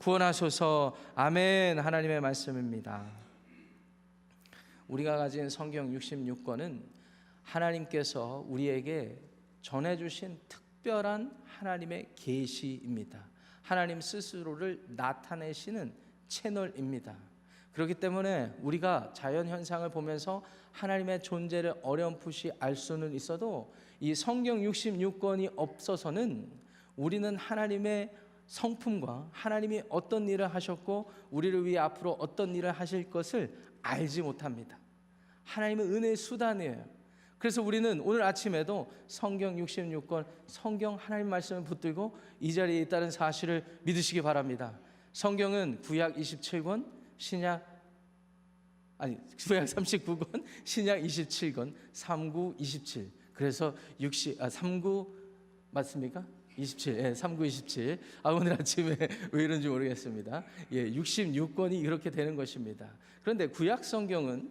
구원하소서 아멘 하나님의 말씀입니다. 우리가 가진 성경 66권은 하나님께서 우리에게 전해 주신 특별한 하나님의 계시입니다. 하나님 스스로를 나타내시는 채널입니다. 그렇기 때문에 우리가 자연 현상을 보면서 하나님의 존재를 어렴풋이 알 수는 있어도 이 성경 66권이 없어서는 우리는 하나님의 성품과 하나님이 어떤 일을 하셨고 우리를 위해 앞으로 어떤 일을 하실 것을 알지 못합니다. 하나님은 은혜의 수단이에요. 그래서 우리는 오늘 아침에도 성경 66권 성경 하나님 말씀을 붙들고 이 자리에 있다는 사실을 믿으시기 바랍니다. 성경은 구약 27권, 신약 아니 구약 39권, 신약 27권, 39, 27. 그래서 60 아, 39 맞습니까? 27, 예, 39, 27. 아, 오늘 아침에 왜 이런지 모르겠습니다. 예, 66권이 이렇게 되는 것입니다. 그런데 구약 성경은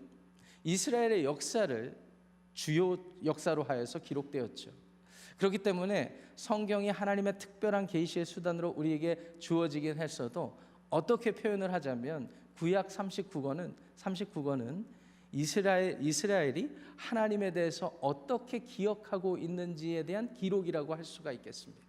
이스라엘의 역사를 주요 역사로 하여서 기록되었죠. 그렇기 때문에 성경이 하나님의 특별한 계시의 수단으로 우리에게 주어지긴 했어도 어떻게 표현을 하자면 구약 39권은 39권은 이스라엘 이스라엘이 하나님에 대해서 어떻게 기억하고 있는지에 대한 기록이라고 할 수가 있겠습니다.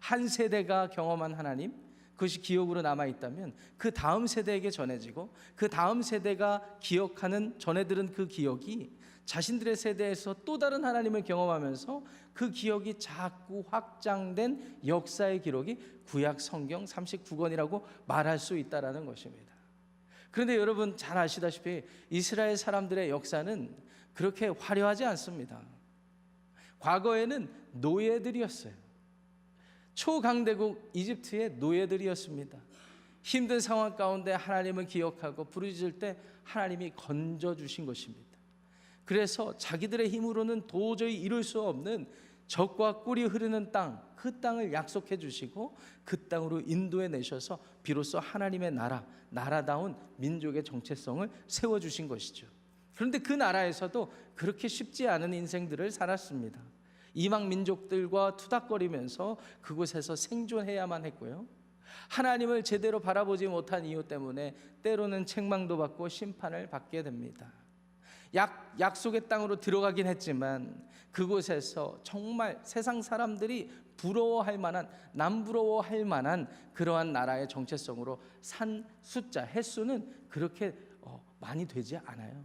한 세대가 경험한 하나님 그것이 기억으로 남아 있다면 그 다음 세대에게 전해지고 그 다음 세대가 기억하는 전해들은 그 기억이 자신들의 세대에서 또 다른 하나님을 경험하면서 그 기억이 자꾸 확장된 역사의 기록이 구약 성경 39권이라고 말할 수 있다라는 것입니다. 그런데 여러분 잘 아시다시피 이스라엘 사람들의 역사는 그렇게 화려하지 않습니다. 과거에는 노예들이었어요. 초강대국 이집트의 노예들이었습니다. 힘든 상황 가운데 하나님을 기억하고 부르짖을 때 하나님이 건져 주신 것입니다. 그래서 자기들의 힘으로는 도저히 이룰 수 없는 적과 꿀이 흐르는 땅, 그 땅을 약속해 주시고 그 땅으로 인도해 내셔서 비로소 하나님의 나라, 나라다운 민족의 정체성을 세워 주신 것이죠. 그런데 그 나라에서도 그렇게 쉽지 않은 인생들을 살았습니다. 이방 민족들과 투닥거리면서 그곳에서 생존해야만 했고요. 하나님을 제대로 바라보지 못한 이유 때문에 때로는 책망도 받고 심판을 받게 됩니다. 약, 약속의 땅으로 들어가긴 했지만 그곳에서 정말 세상 사람들이 부러워할 만한 남부러워할 만한 그러한 나라의 정체성으로 산 숫자 횟수는 그렇게 어, 많이 되지 않아요.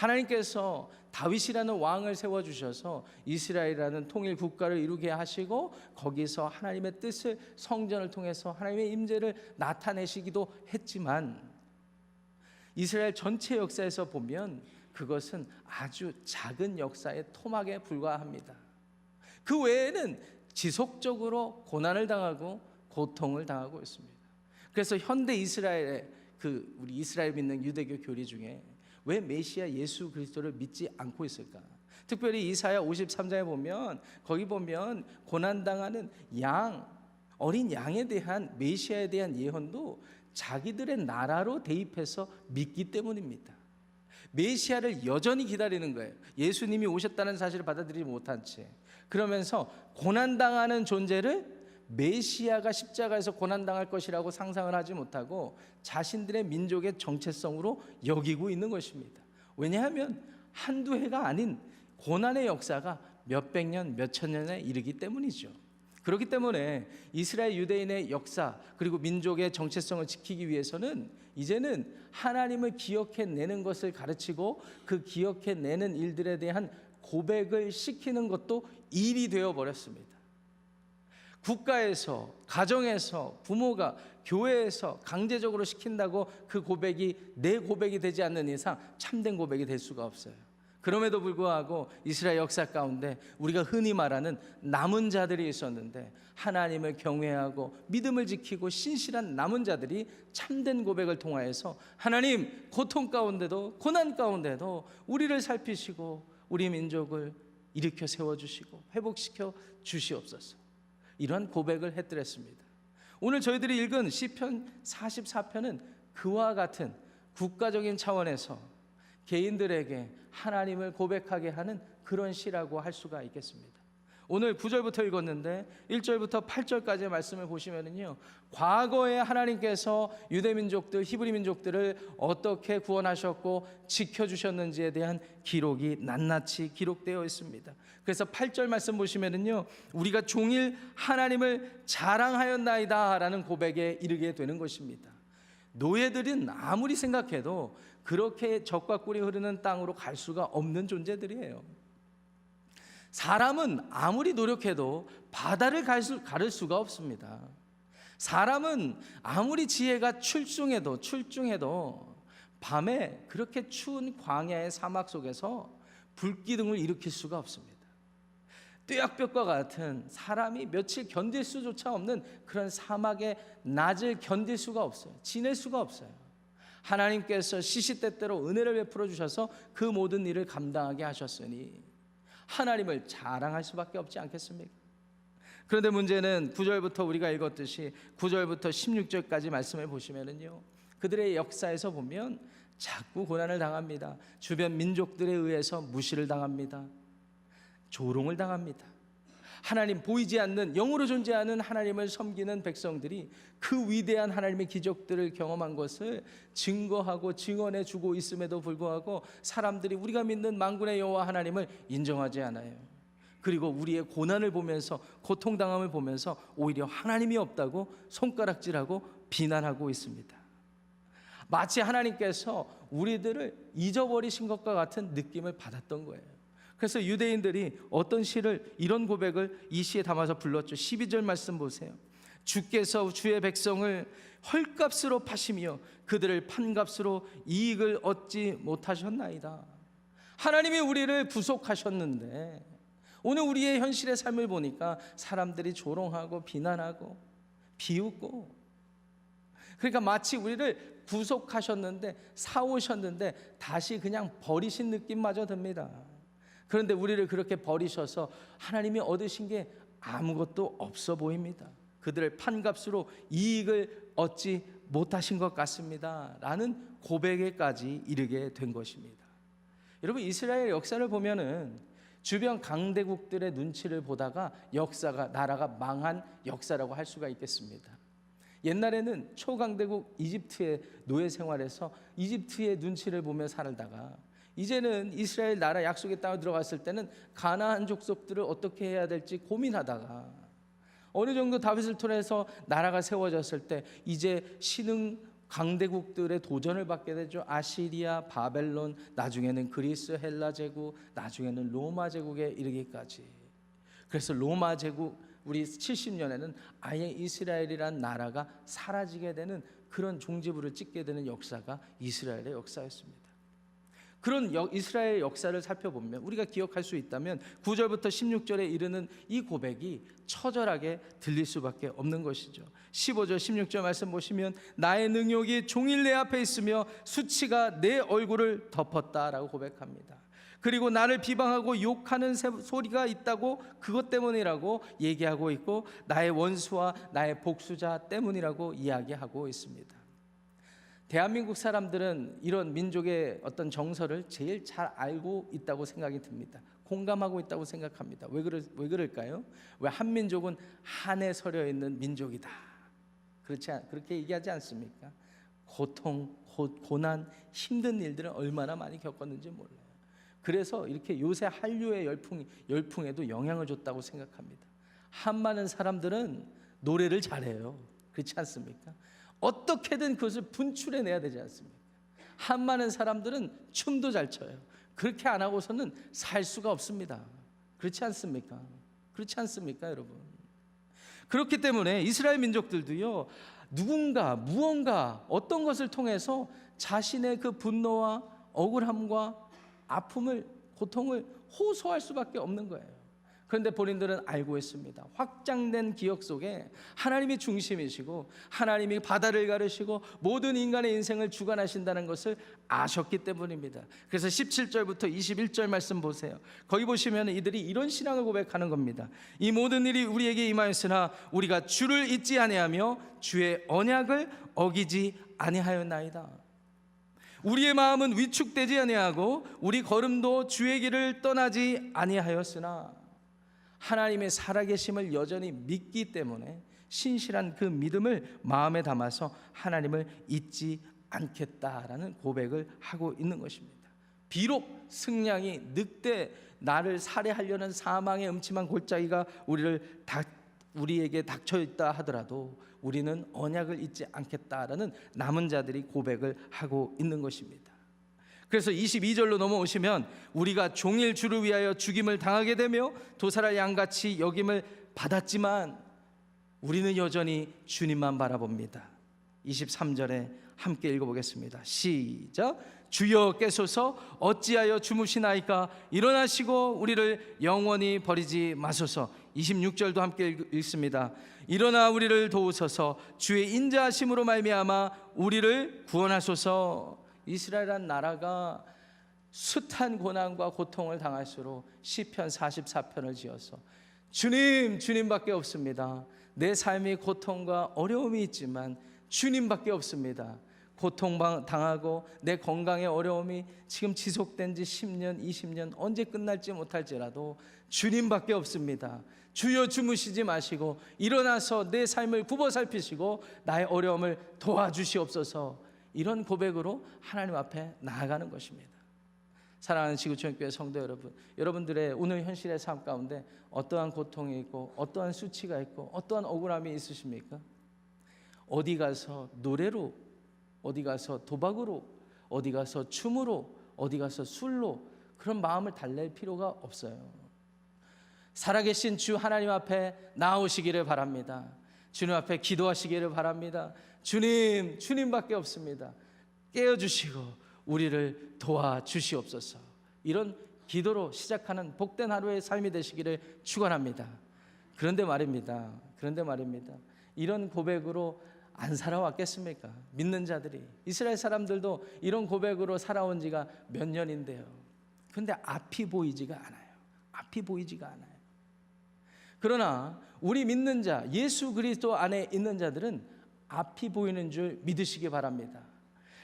하나님께서 다윗이라는 왕을 세워 주셔서 이스라엘이라는 통일 국가를 이루게 하시고 거기서 하나님의 뜻을 성전을 통해서 하나님의 임재를 나타내시기도 했지만 이스라엘 전체 역사에서 보면 그것은 아주 작은 역사의 토막에 불과합니다. 그 외에는 지속적으로 고난을 당하고 고통을 당하고 있습니다. 그래서 현대 이스라엘의 그 우리 이스라엘 믿는 유대교 교리 중에 왜 메시아 예수 그리스도를 믿지 않고 있을까? 특별히 이사야 53장에 보면 거기 보면 고난 당하는 양 어린 양에 대한 메시아에 대한 예언도 자기들의 나라로 대입해서 믿기 때문입니다. 메시아를 여전히 기다리는 거예요. 예수님이 오셨다는 사실을 받아들이지 못한 채. 그러면서 고난 당하는 존재를 메시아가 십자가에서 고난당할 것이라고 상상을 하지 못하고 자신들의 민족의 정체성으로 여기고 있는 것입니다. 왜냐하면 한두 해가 아닌 고난의 역사가 몇백 년, 몇천 년에 이르기 때문이죠. 그렇기 때문에 이스라엘 유대인의 역사 그리고 민족의 정체성을 지키기 위해서는 이제는 하나님을 기억해내는 것을 가르치고 그 기억해내는 일들에 대한 고백을 시키는 것도 일이 되어 버렸습니다. 국가에서, 가정에서, 부모가, 교회에서 강제적으로 시킨다고 그 고백이 내 고백이 되지 않는 이상 참된 고백이 될 수가 없어요. 그럼에도 불구하고 이스라엘 역사 가운데 우리가 흔히 말하는 남은 자들이 있었는데 하나님을 경외하고 믿음을 지키고 신실한 남은 자들이 참된 고백을 통하여서 하나님 고통 가운데도 고난 가운데도 우리를 살피시고 우리 민족을 일으켜 세워 주시고 회복시켜 주시옵소서. 이러한 고백을 해드렸습니다. 오늘 저희들이 읽은 시편 44편은 그와 같은 국가적인 차원에서 개인들에게 하나님을 고백하게 하는 그런 시라고 할 수가 있겠습니다. 오늘 9절부터 읽었는데 1절부터 8절까지의 말씀을 보시면은요. 과거에 하나님께서 유대 민족들, 히브리 민족들을 어떻게 구원하셨고 지켜 주셨는지에 대한 기록이 낱낱이 기록되어 있습니다. 그래서 8절 말씀 보시면은요. 우리가 종일 하나님을 자랑하였나이다라는 고백에 이르게 되는 것입니다. 노예들은 아무리 생각해도 그렇게 적과 꿀이 흐르는 땅으로 갈 수가 없는 존재들이에요. 사람은 아무리 노력해도 바다를 가를 수가 없습니다. 사람은 아무리 지혜가 출중해도 출중해도 밤에 그렇게 추운 광야의 사막 속에서 불기둥을 일으킬 수가 없습니다. 뙤약볕과 같은 사람이 며칠 견딜 수조차 없는 그런 사막의 낮을 견딜 수가 없어요. 지낼 수가 없어요. 하나님께서 시시때때로 은혜를 베풀어 주셔서 그 모든 일을 감당하게 하셨으니 하나님을 자랑할 수밖에 없지 않겠습니까? 그런데 문제는 9절부터 우리가 읽었듯이 9절부터 16절까지 말씀을 보시면은요. 그들의 역사에서 보면 자꾸 고난을 당합니다. 주변 민족들에 의해서 무시를 당합니다. 조롱을 당합니다. 하나님 보이지 않는 영으로 존재하는 하나님을 섬기는 백성들이 그 위대한 하나님의 기적들을 경험한 것을 증거하고 증언해 주고 있음에도 불구하고 사람들이 우리가 믿는 만군의 여호와 하나님을 인정하지 않아요. 그리고 우리의 고난을 보면서 고통당함을 보면서 오히려 하나님이 없다고 손가락질하고 비난하고 있습니다. 마치 하나님께서 우리들을 잊어버리신 것과 같은 느낌을 받았던 거예요. 그래서 유대인들이 어떤 시를 이런 고백을 이 시에 담아서 불렀죠. 12절 말씀 보세요. 주께서 주의 백성을 헐값으로 파시며 그들을 판값으로 이익을 얻지 못하셨나이다. 하나님이 우리를 구속하셨는데 오늘 우리의 현실의 삶을 보니까 사람들이 조롱하고 비난하고 비웃고 그러니까 마치 우리를 구속하셨는데 사오셨는데 다시 그냥 버리신 느낌마저 듭니다. 그런데 우리를 그렇게 버리셔서 하나님이 얻으신 게 아무것도 없어 보입니다. 그들을 판값으로 이익을 얻지 못하신 것 같습니다. 라는 고백에까지 이르게 된 것입니다. 여러분 이스라엘 역사를 보면은 주변 강대국들의 눈치를 보다가 역사가 나라가 망한 역사라고 할 수가 있겠습니다. 옛날에는 초강대국 이집트의 노예 생활에서 이집트의 눈치를 보며 살다가 이제는 이스라엘 나라 약속의 땅에 들어갔을 때는 가나안 족속들을 어떻게 해야 될지 고민하다가 어느 정도 다윗을 통해서 나라가 세워졌을 때 이제 신흥 강대국들의 도전을 받게 되죠. 아시리아, 바벨론, 나중에는 그리스, 헬라 제국, 나중에는 로마 제국에 이르기까지. 그래서 로마 제국 우리 70년에는 아예 이스라엘이란 나라가 사라지게 되는 그런 종지부를 찍게 되는 역사가 이스라엘의 역사였습니다. 그런 역- 이스라엘 역사를 살펴보면 우리가 기억할 수 있다면 9절부터 16절에 이르는 이 고백이 처절하게 들릴 수밖에 없는 것이죠. 15절 16절 말씀 보시면 나의 능욕이 종일 내 앞에 있으며 수치가 내 얼굴을 덮었다라고 고백합니다. 그리고 나를 비방하고 욕하는 세- 소리가 있다고 그것 때문이라고 얘기하고 있고 나의 원수와 나의 복수자 때문이라고 이야기하고 있습니다. 대한민국 사람들은 이런 민족의 어떤 정서를 제일 잘 알고 있다고 생각이 듭니다. 공감하고 있다고 생각합니다. 왜 그럴 왜 그럴까요? 왜 한민족은 한에 서려 있는 민족이다. 그렇지 않, 그렇게 얘기하지 않습니까? 고통, 고, 고난, 힘든 일들을 얼마나 많이 겪었는지 몰라요. 그래서 이렇게 요새 한류의 열풍 열풍에도 영향을 줬다고 생각합니다. 한 많은 사람들은 노래를 잘해요. 그렇지 않습니까? 어떻게든 그것을 분출해 내야 되지 않습니까? 한 많은 사람들은 춤도 잘 춰요. 그렇게 안 하고서는 살 수가 없습니다. 그렇지 않습니까? 그렇지 않습니까, 여러분? 그렇기 때문에 이스라엘 민족들도요, 누군가, 무언가, 어떤 것을 통해서 자신의 그 분노와 억울함과 아픔을, 고통을 호소할 수밖에 없는 거예요. 그런데 본인들은 알고 있습니다. 확장된 기억 속에 하나님이 중심이시고 하나님이 바다를 가르시고 모든 인간의 인생을 주관하신다는 것을 아셨기 때문입니다. 그래서 17절부터 21절 말씀 보세요. 거기 보시면 이들이 이런 신앙을 고백하는 겁니다. 이 모든 일이 우리에게 임하였으나 우리가 주를 잊지 아니하며 주의 언약을 어기지 아니하였나이다. 우리의 마음은 위축되지 아니하고 우리 걸음도 주의 길을 떠나지 아니하였으나 하나님의 살아계심을 여전히 믿기 때문에 신실한 그 믿음을 마음에 담아서 하나님을 잊지 않겠다라는 고백을 하고 있는 것입니다. 비록 승량이 늑대 나를 살해하려는 사망의 음침한 골짜기가 우리를 닥, 우리에게 닥쳐 있다 하더라도 우리는 언약을 잊지 않겠다라는 남은 자들이 고백을 하고 있는 것입니다. 그래서 22절로 넘어오시면 우리가 종일 주를 위하여 죽임을 당하게 되며 도살할 양같이 여김을 받았지만 우리는 여전히 주님만 바라봅니다. 23절에 함께 읽어보겠습니다. 시작. 주여 깨소서 어찌하여 주무시나이까 일어나시고 우리를 영원히 버리지 마소서. 26절도 함께 읽- 읽습니다. 일어나 우리를 도우소서 주의 인자하심으로 말미암아 우리를 구원하소서. 이스라엘한 나라가 숱한 고난과 고통을 당할수록 시편 44편을 지어서 주님 주님밖에 없습니다. 내 삶이 고통과 어려움이 있지만 주님밖에 없습니다. 고통 당하고 내 건강의 어려움이 지금 지속된 지 10년, 20년 언제 끝날지 못할지라도 주님밖에 없습니다. 주여 주무시지 마시고 일어나서 내 삶을 굽어 살피시고 나의 어려움을 도와주시옵소서. 이런 고백으로 하나님 앞에 나아가는 것입니다. 사랑하는 지구촌교회 성도 여러분, 여러분들의 오늘 현실의 삶 가운데 어떠한 고통이 있고 어떠한 수치가 있고 어떠한 억울함이 있으십니까? 어디 가서 노래로, 어디 가서 도박으로, 어디 가서 춤으로, 어디 가서 술로 그런 마음을 달랠 필요가 없어요. 살아계신 주 하나님 앞에 나오시기를 바랍니다. 주님 앞에 기도하시기를 바랍니다. 주님, 주님밖에 없습니다. 깨어주시고 우리를 도와주시옵소서. 이런 기도로 시작하는 복된 하루의 삶이 되시기를 축원합니다. 그런데 말입니다. 그런데 말입니다. 이런 고백으로 안 살아왔겠습니까? 믿는 자들이 이스라엘 사람들도 이런 고백으로 살아온 지가 몇 년인데요. 근데 앞이 보이지가 않아요. 앞이 보이지가 않아요. 그러나 우리 믿는 자 예수 그리스도 안에 있는 자들은 앞이 보이는 줄 믿으시기 바랍니다.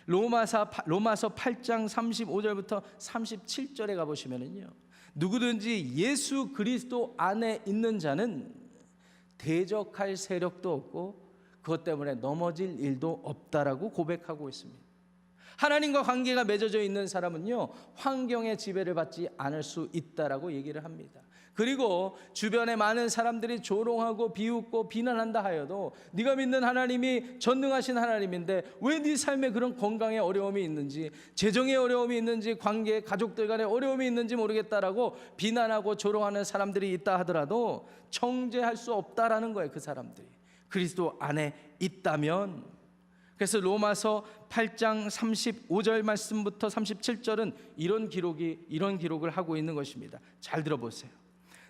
로마서 로마서 8장 35절부터 37절에 가 보시면은요. 누구든지 예수 그리스도 안에 있는 자는 대적할 세력도 없고 그것 때문에 넘어질 일도 없다라고 고백하고 있습니다. 하나님과 관계가 맺어져 있는 사람은요 환경의 지배를 받지 않을 수 있다라고 얘기를 합니다. 그리고 주변에 많은 사람들이 조롱하고 비웃고 비난한다 하여도 네가 믿는 하나님이 전능하신 하나님인데 왜 네 삶에 그런 건강에 어려움이 있는지 재정에 어려움이 있는지 관계 가족들 간에 어려움이 있는지 모르겠다라고 비난하고 조롱하는 사람들이 있다 하더라도 정죄할 수 없다라는 거예요 그 사람들이 그리스도 안에 있다면 그래서 로마서 8장 35절 말씀부터 37절은 이런 기록이 이런 기록을 하고 있는 것입니다. 잘 들어보세요.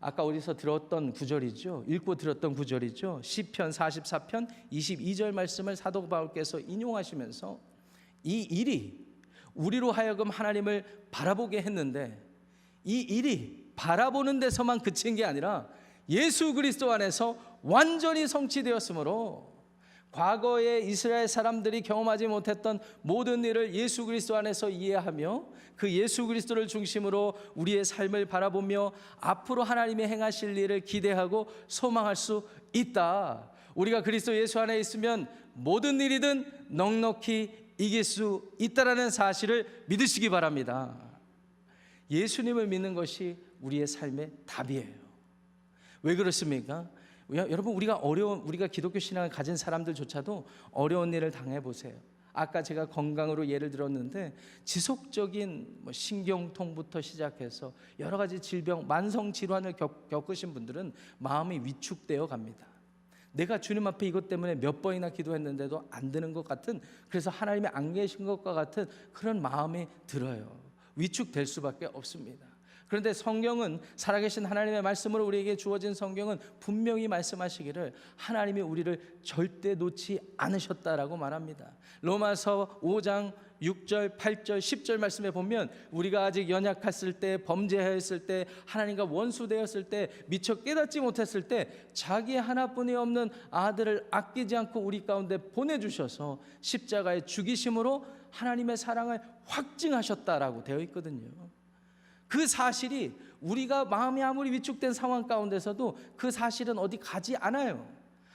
아까 어디서 들었던 구절이죠. 읽고 들었던 구절이죠. 시편 44편 22절 말씀을 사도 바울께서 인용하시면서 이 일이 우리로 하여금 하나님을 바라보게 했는데 이 일이 바라보는 데서만 그친 게 아니라 예수 그리스도 안에서 완전히 성취되었으므로 과거에 이스라엘 사람들이 경험하지 못했던 모든 일을 예수 그리스도 안에서 이해하며 그 예수 그리스도를 중심으로 우리의 삶을 바라보며 앞으로 하나님이 행하실 일을 기대하고 소망할 수 있다. 우리가 그리스도 예수 안에 있으면 모든 일이든 넉넉히 이길 수 있다라는 사실을 믿으시기 바랍니다. 예수님을 믿는 것이 우리의 삶의 답이에요. 왜 그렇습니까? 여러분 우리가 어려운 우리가 기독교 신앙을 가진 사람들조차도 어려운 일을 당해 보세요. 아까 제가 건강으로 예를 들었는데 지속적인 뭐 신경통부터 시작해서 여러 가지 질병, 만성 질환을 겪, 겪으신 분들은 마음이 위축되어 갑니다. 내가 주님 앞에 이것 때문에 몇 번이나 기도했는데도 안 되는 것 같은 그래서 하나님이 안 계신 것과 같은 그런 마음이 들어요. 위축될 수밖에 없습니다. 그런데 성경은 살아계신 하나님의 말씀으로 우리에게 주어진 성경은 분명히 말씀하시기를 하나님이 우리를 절대 놓지 않으셨다라고 말합니다. 로마서 5장 6절, 8절, 10절 말씀에 보면 우리가 아직 연약했을 때, 범죄하였을 때, 하나님과 원수되었을 때, 미처 깨닫지 못했을 때 자기 하나뿐이 없는 아들을 아끼지 않고 우리 가운데 보내주셔서 십자가의 죽이심으로 하나님의 사랑을 확증하셨다라고 되어 있거든요. 그 사실이 우리가 마음이 아무리 위축된 상황 가운데서도 그 사실은 어디 가지 않아요.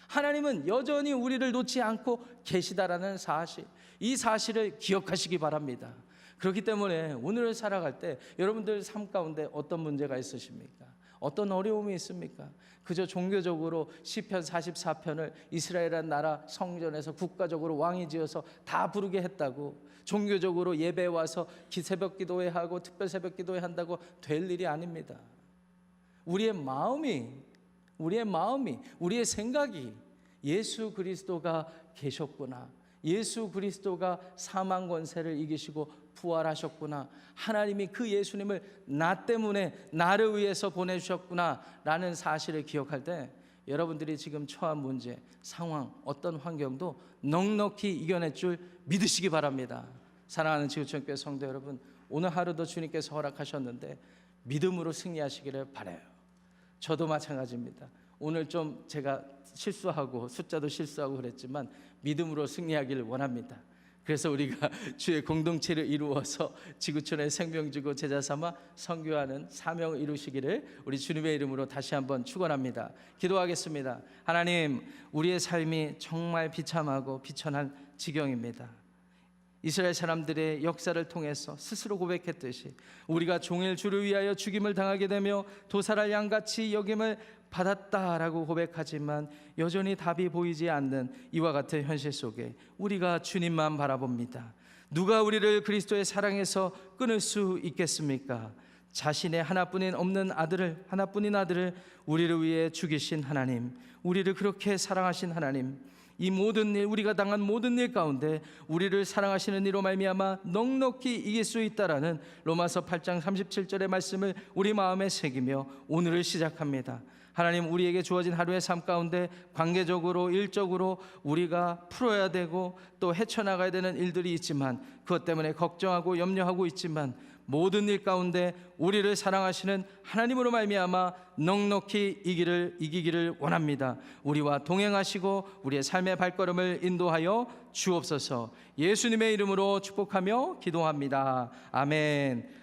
하나님은 여전히 우리를 놓지 않고 계시다라는 사실, 이 사실을 기억하시기 바랍니다. 그렇기 때문에 오늘을 살아갈 때 여러분들 삶 가운데 어떤 문제가 있으십니까? 어떤 어려움이 있습니까? 그저 종교적으로 시편 44편을 이스라엘이라는 나라 성전에서 국가적으로 왕이 지어서 다 부르게 했다고 종교적으로 예배 와서 기 새벽 기도회 하고 특별 새벽 기도회 한다고 될 일이 아닙니다. 우리의 마음이 우리의 마음이 우리의 생각이 예수 그리스도가 계셨구나. 예수 그리스도가 사망 권세를 이기시고 부활하셨구나. 하나님이 그 예수님을 나 때문에 나를 위해서 보내주셨구나 라는 사실을 기억할 때 여러분들이 지금 처한 문제, 상황, 어떤 환경도 넉넉히 이겨낼 줄 믿으시기 바랍니다. 사랑하는 지구촌교회 성도 여러분, 오늘 하루도 주님께서 허락하셨는데 믿음으로 승리하시기를 바라요. 저도 마찬가지입니다. 오늘 좀 제가 실수하고 숫자도 실수하고 그랬지만 믿음으로 승리하기를 원합니다. 그래서 우리가 주의 공동체를 이루어서 지구촌의 생명 주고 제자 삼아 선교하는 사명을 이루시기를 우리 주님의 이름으로 다시 한번 축원합니다. 기도하겠습니다. 하나님, 우리의 삶이 정말 비참하고 비천한 지경입니다. 이스라엘 사람들의 역사를 통해서 스스로 고백했듯이 우리가 종일 주를 위하여 죽임을 당하게 되며 도살할 양같이 여김을 받았다라고 고백하지만 여전히 답이 보이지 않는 이와 같은 현실 속에 우리가 주님만 바라봅니다. 누가 우리를 그리스도의 사랑에서 끊을 수 있겠습니까? 자신의 하나뿐인 없는 아들을 하나뿐인 아들을 우리를 위해 죽이신 하나님, 우리를 그렇게 사랑하신 하나님, 이 모든 일 우리가 당한 모든 일 가운데 우리를 사랑하시는 이로 말미암아 넉넉히 이길 수 있다라는 로마서 8장 37절의 말씀을 우리 마음에 새기며 오늘을 시작합니다. 하나님 우리에게 주어진 하루의 삶 가운데 관계적으로 일적으로 우리가 풀어야 되고 또 헤쳐나가야 되는 일들이 있지만 그것 때문에 걱정하고 염려하고 있지만 모든 일 가운데 우리를 사랑하시는 하나님으로 말미암아 넉넉히 이기를 이기기를 원합니다. 우리와 동행하시고 우리의 삶의 발걸음을 인도하여 주옵소서. 예수님의 이름으로 축복하며 기도합니다. 아멘.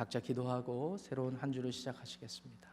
각자 기도하고 새로운 한 주를 시작하시겠습니다